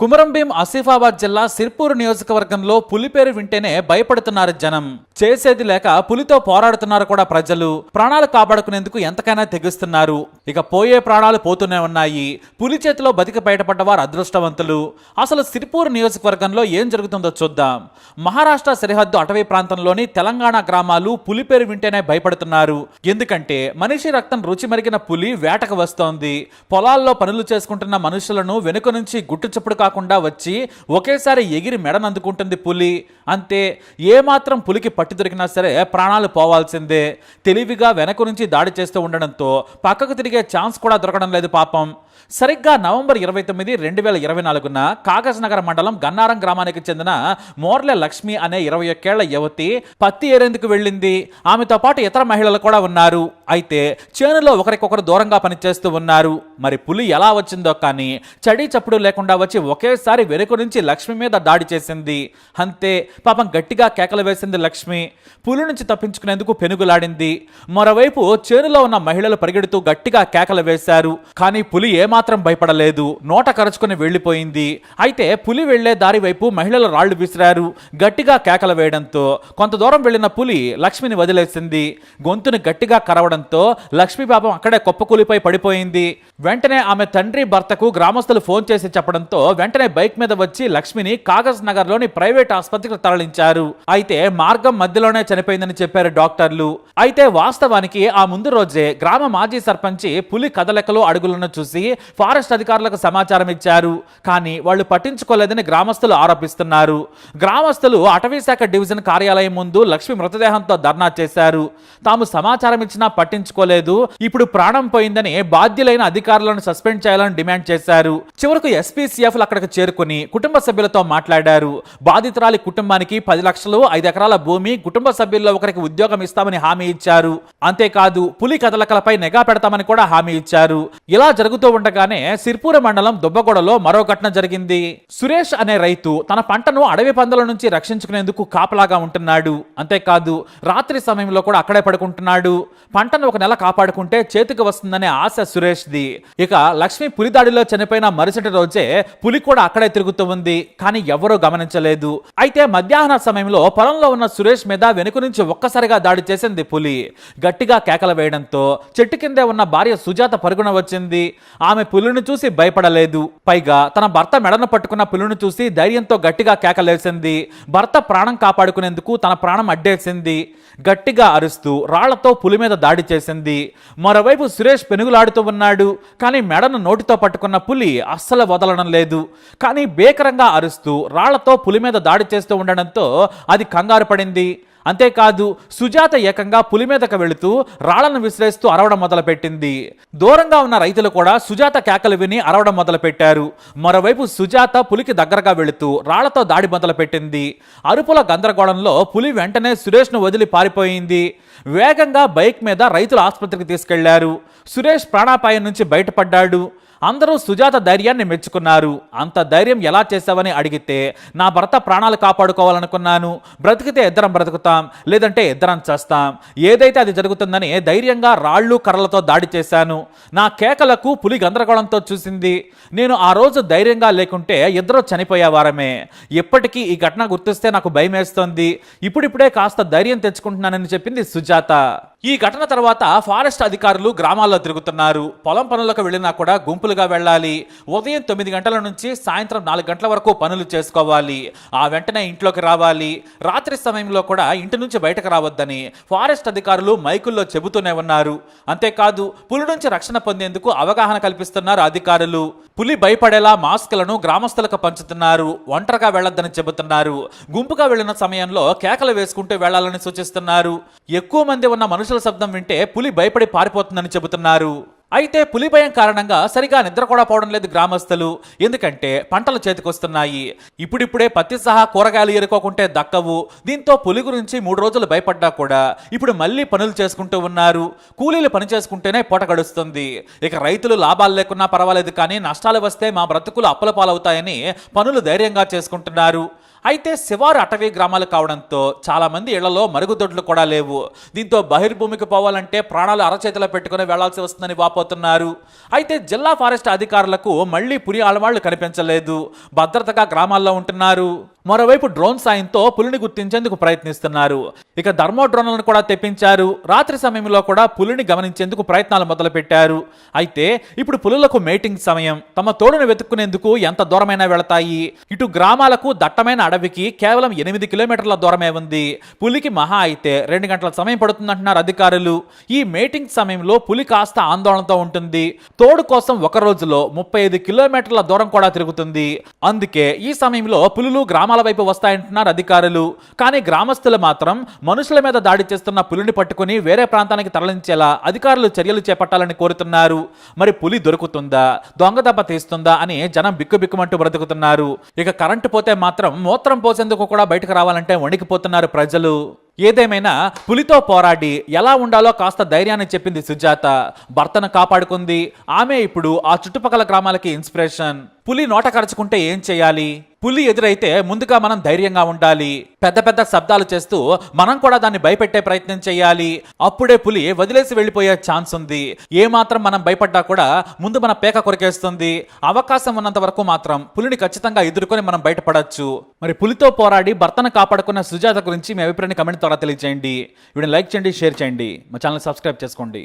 కుమరంభీం ఆసిఫాబాద్ జిల్లా సిర్పూర్ నియోజకవర్గంలో పులిపేరు వింటేనే భయపడుతున్నారు జనం. చేసేది లేక పులితో పోరాడుతున్నారు కూడా ప్రజలు. ప్రాణాలు కాపాడుకునేందుకు ఎంతకైనా తెగిస్తున్నారు. ఇక పోయే ప్రాణాలు పోతూనే ఉన్నాయి. పులి చేతిలో బతికి బయటపడ్డ వారు అదృష్టవంతులు. అసలు సిరిపూర్ నియోజకవర్గంలో ఏం జరుగుతుందో చూద్దాం. మహారాష్ట్ర సరిహద్దు అటవీ ప్రాంతంలోని తెలంగాణ గ్రామాలు పులి పేరు వింటేనే భయపడుతున్నారు. ఎందుకంటే మనిషి రక్తం రుచి మరిగిన పులి వేటకు వస్తోంది. పొలాల్లో పనులు చేసుకుంటున్న మనుషులను వెనుక నుంచి గుట్టు చప్పుడు కాకుండా వచ్చి ఒకేసారి ఎగిరి మెడనందుకుంటుంది పులి. అంతే ఏమాత్రం పులికి పట్టి దొరికినా సరే ప్రాణాలు పోవాల్సిందే. తెలివిగా వెనక నుంచి దాడి చేస్తూ ఉండడంతో పక్కకు తిరిగే ఛాన్స్ కూడా దొరకడం లేదు పాపం. సరిగ్గా నవంబర్ ఇరవై తొమ్మిది రెండు వేల ఇరవై నాలుగున కాగజ్నగర్ మండలం గన్నారం గ్రామానికి చెందిన మోర్లె లక్ష్మి అనే ఇరవై ఒక్కేళ్ళ యువతి పత్తి ఏరేందుకు వెళ్ళింది. ఆమెతో పాటు ఇతర మహిళలు కూడా ఉన్నారు. అయితే చేనులో ఒకరికొకరు దూరంగా పనిచేస్తూ ఉన్నారు. మరి పులి ఎలా వచ్చిందో కానీ చడి చప్పుడు లేకుండా వచ్చి ఒకేసారి వెనుక నుంచి లక్ష్మి మీద దాడి చేసింది. అంతే పాపం గట్టిగా కేకలు వేసింది లక్ష్మి. పులి నుంచి తప్పించుకునేందుకు పెనుగులాడింది. మరోవైపు చేనులో ఉన్న మహిళలు పరిగెడుతూ గట్టిగా కేకలు వేశారు. కానీ పులి ఏమాత్రం భయపడలేదు. నోట కరుచుకుని వెళ్ళిపోయింది. అయితే పులి వెళ్ళే దారి వైపు మహిళలు రాళ్ళు విసిరారు. గట్టిగా కేకలు వేయడంతో కొంత దూరం వెళ్ళిన పులి లక్ష్మిని వదిలేసింది. గొంతుని గట్టిగా కరవడం రావడంతో లక్ష్మి పాపం అక్కడే కుప్పకూలిపై పడిపోయింది. వెంటనే ఆమె తండ్రి భర్తకు గ్రామస్తులు ఫోన్ చేసి చెప్పడంతో వెంటనే బైక్ మీద వచ్చి లక్ష్మిని కాగజ్ నగర్లోని ప్రైవేట్ ఆసుపత్రికి తరలించారు. అయితే మార్గం మధ్యలోనే చనిపోయిందని చెప్పారు డాక్టర్లు. అయితే వాస్తవానికి ఆ ముందు రోజే గ్రామ మాజీ సర్పంచి పులి కదలికలు అడుగులను చూసి ఫారెస్ట్ అధికారులకు సమాచారం ఇచ్చారు. కానీ వాళ్ళు పట్టించుకోలేదని గ్రామస్తులు ఆరోపిస్తున్నారు. గ్రామస్తులు అటవీ శాఖ డివిజన్ కార్యాలయం ముందు లక్ష్మి మృతదేహంతో ధర్నా చేశారు. తాము సమాచారం ఇచ్చినా పట్టించుకోలేదు. ఇప్పుడు ప్రాణం పోయిందని బాధ్యులైన అధికారులను సస్పెండ్ చేయాలని డిమాండ్ చేశారు. చివరకు ఎస్పీసీఎఫ్ అక్కడికి చేరుకుని కుటుంబ సభ్యులతో మాట్లాడారు. బాధితురాలి కుటుంబానికి పది లక్షలు ఐదు ఎకరాల భూమి కుటుంబ సభ్యుల్లో ఒకరికి ఉద్యోగం ఇస్తామని హామీ ఇచ్చారు. అంతేకాదు పులి కదలకలపై నిఘా పెడతామని కూడా హామీ ఇచ్చారు. ఇలా జరుగుతూ ఉండగానే సిర్పూర మండలం దుబ్బగొడలో మరో ఘటన జరిగింది. సురేష్ అనే రైతు తన పంటను అడవి పందుల నుంచి రక్షించుకునేందుకు కాపలాగా ఉంటున్నాడు. అంతేకాదు రాత్రి సమయంలో కూడా అక్కడే పడుకుంటున్నాడు. పంటను ఒక నెల కాపాడుకుంటే చేతికి వస్తుందనే ఆశ సురేష్ది. ఇక లక్ష్మి పులి దాడిలో చనిపోయిన మరుసటి రోజే పులి కూడా అక్కడే తిరుగుతూ ఉంది కానీ ఎవరూ గమనించలేదు. అయితే మధ్యాహ్న సమయంలో పొలంలో ఉన్న సురేష్ మీద వెనుక నుంచి ఒక్కసారిగా దాడి చేసింది పులి. గట్టిగా కేకలు వేయడంతో చెట్టు కిందే ఉన్న భార్య సుజాత పరుగున వచ్చింది. ఆమె పులిని చూసి భయపడలేదు. పైగా తన భర్త మెడను పట్టుకున్న పులిని చూసి ధైర్యంతో గట్టిగా కేకలేసింది భర్త ప్రాణం కాపాడుకునేందుకు తన ప్రాణం అడ్డేసింది. గట్టిగా అరుస్తూ రాళ్ళతో పులి మీద దాడి చేసింది. మరోవైపు సురేష్ పెనుగులాడుతూ ఉన్నాడు. కానీ మెడను నోటితో పట్టుకున్న పులి అస్సలు వదలడం లేదు. కానీ భీకరంగా అరుస్తూ రాళ్ళతో పులి మీద దాడి చేస్తూ ఉండడంతో అది కంగారు పడింది. అంతేకాదు సుజాత ఏకంగా పులి మీదకు వెళుతూ రాళ్ళను విసిరేస్తూ అరవడం మొదలుపెట్టింది. దూరంగా ఉన్న రైతులు కూడా సుజాత కేకలు విని అరవడం మొదలుపెట్టారు. మరోవైపు సుజాత పులికి దగ్గరగా వెళుతూ రాళ్ళతో దాడి మొదలుపెట్టింది. అరుపుల గందరగోళంలో పులి వెంటనే సురేష్ను వదిలి పారిపోయింది. వేగంగా బైక్ మీద రైతులు ఆసుపత్రికి తీసుకెళ్ళారు. సురేష్ ప్రాణాపాయం నుంచి బయటపడ్డాడు. అందరూ సుజాత ధైర్యాన్ని మెచ్చుకున్నారు. అంత ధైర్యం ఎలా చేశావని అడిగితే నా భర్త ప్రాణాలు కాపాడుకోవాలనుకున్నాను. బ్రతికితే ఇద్దరం బ్రతుకుతాం లేదంటే ఇద్దరం చేస్తాం. ఏదైతే అది జరుగుతుందని ధైర్యంగా రాళ్ళు కర్రలతో దాడి చేశాను. నా కేకలకు పులి గందరగోళంతో చూసింది. నేను ఆ రోజు ధైర్యంగా లేకుంటే ఇద్దరు చనిపోయేవారమే ఇప్పటికీ ఈ ఘటన గుర్తిస్తే నాకు భయమేస్తోంది. ఇప్పుడిప్పుడే కాస్త ధైర్యం తెచ్చుకుంటున్నానని చెప్పింది సుజాత. ఈ ఘటన తర్వాత ఫారెస్ట్ అధికారులు గ్రామాల్లో తిరుగుతున్నారు. పొలం పనులకు వెళ్ళినా కూడా గుంపులు గుంపులుగా వెళ్ళాలి. ఉదయం తొమ్మిది గంటల నుంచి సాయంత్రం నాలుగు గంటల వరకు పనులు చేసుకోవాలి. ఆ వెంటనే ఇంట్లోకి రావాలి. రాత్రి సమయంలో కూడా ఇంటి నుంచి బయటకు రావద్దని ఫారెస్ట్ అధికారులు మైకుల్లో చెబుతూనే ఉన్నారు. అంతేకాదు పులి నుంచి రక్షణ పొందేందుకు అవగాహన కల్పిస్తున్నారు అధికారులు. పులి భయపడేలా మాస్కులను గ్రామస్తులకు పంచుతున్నారు. ఒంటరిగా వెళ్ళొద్దని చెబుతున్నారు. గుంపుగా వెళ్ళిన సమయంలో కేకలు వేసుకుంటూ వెళ్ళాలని సూచిస్తున్నారు. ఎక్కువ మంది ఉన్న మనుషుల శబ్దం వింటే పులి భయపడి పారిపోతుందని చెబుతున్నారు. అయితే పులి భయం కారణంగా సరిగా నిద్ర కూడా పోవడం లేదు గ్రామస్తులు. ఎందుకంటే పంటలు చేతికొస్తున్నాయి. ఇప్పుడిప్పుడే పత్తి సహా కూరగాయలు ఏరుకోకుంటే దక్కవు. దీంతో పులి గురించి మూడు రోజులు భయపడ్డా కూడా ఇప్పుడు మళ్ళీ పనులు చేసుకుంటూ ఉన్నారు. కూలీలు పని చేసుకుంటేనే పూట గడుస్తుంది. ఇక రైతులు లాభాలు లేకున్నా పర్వాలేదు కానీ నష్టాలు వస్తే మా బ్రతుకులు అప్పుల పాలవుతాయని పనులు ధైర్యంగా చేసుకుంటున్నారు. అయితే శివారు అటవీ గ్రామాలు కావడంతో చాలామంది ఇళ్ళలో మరుగుదొడ్లు కూడా లేవు. దీంతో బహిర్భూమికి పోవాలంటే ప్రాణాలు అరచేతిలో పెట్టుకుని వెళ్ళాల్సి వస్తుందని వాపోతున్నారు. అయితే జిల్లా ఫారెస్ట్ అధికారులకు మళ్ళీ పులి ఆడవాళ్ళు కనిపించలేదు. భద్రతగా గ్రామాల్లో ఉంటున్నారు. మరోవైపు డ్రోన్ సాయంతో పులిని గుర్తించేందుకు ప్రయత్నిస్తున్నారు. ఇక ధర్మోడ్రోన్లను కూడా తెప్పించారు. రాత్రి సమయంలో కూడా పులిని గమనించేందుకు ప్రయత్నాలు మొదలుపెట్టారు. అయితే ఇప్పుడు పులులకు మేటింగ్ సమయం. తమ తోడును వెతుక్కునేందుకు ఎంత దూరమైనా వెళతాయి? ఇటు గ్రామాలకు దట్టమైన అడవికి కేవలం ఎనిమిది కిలోమీటర్ల దూరమే ఉంది. పులికి మహా అయితే రెండు గంటల సమయం పడుతుందంటున్నారు అధికారులు. ఈ మేటింగ్ సమయంలో పులి కాస్త ఆందోళనతో ఉంటుంది. తోడు కోసం ఒక రోజులో ముప్పై ఐదు కిలోమీటర్ల దూరం కూడా తిరుగుతుంది. అందుకే ఈ సమయంలో పులులు గ్రామాల వైపు వస్తాయంటున్నారు అధికారులు. కానీ గ్రామస్తులు మాత్రం మనుషుల మీద దాడి చేస్తున్న పులిని పట్టుకుని వేరే ప్రాంతానికి తరలించేలా అధికారులు చర్యలు చేపట్టాలని కోరుతున్నారు. మరి పులి దొరుకుతుందా? దొంగ దెబ్బ తీస్తుందా అని జనం బిక్కుబిక్కుమంటూ బ్రతుకుతున్నారు. ఇక కరెంటు పోతే మాత్రం మూత్రం పోసేందుకు కూడా బయటకు రావాలంటే వణికిపోతున్నారు ప్రజలు. ఏదేమైనా పులితో పోరాడి ఎలా ఉండాలో కాస్త ధైర్యాన్ని చెప్పింది సుజాత. భర్తను కాపాడుకుంది. ఆమె ఇప్పుడు ఆ చుట్టుపక్కల గ్రామాలకి ఇన్స్పిరేషన్. పులి నోట కరుచుకుంటే ఏం చేయాలి? పులి ఎదురైతే ముందుగా మనం ధైర్యంగా ఉండాలి. పెద్ద పెద్ద శబ్దాలు చేస్తూ మనం కూడా దాన్ని భయపెట్టే ప్రయత్నం చేయాలి. అప్పుడే పులి వదిలేసి వెళ్ళిపోయే ఛాన్స్ ఉంది. ఏ మాత్రం మనం భయపడ్డా కూడా ముందు మన పేక కొరికేస్తుంది. అవకాశం ఉన్నంత వరకు మాత్రం పులిని ఖచ్చితంగా ఎదుర్కొని మనం బయటపడొచ్చు. మరి పులితో పోరాడి భర్తను కాపాడుకున్న సుజాత గురించి మీ అభిప్రాయాన్ని కమెంట్ ద్వారా తెలియజేయండి వీడిని లైక్ చేయండి షేర్ చేయండి. మా ఛానల్ సబ్స్క్రైబ్ చేసుకోండి.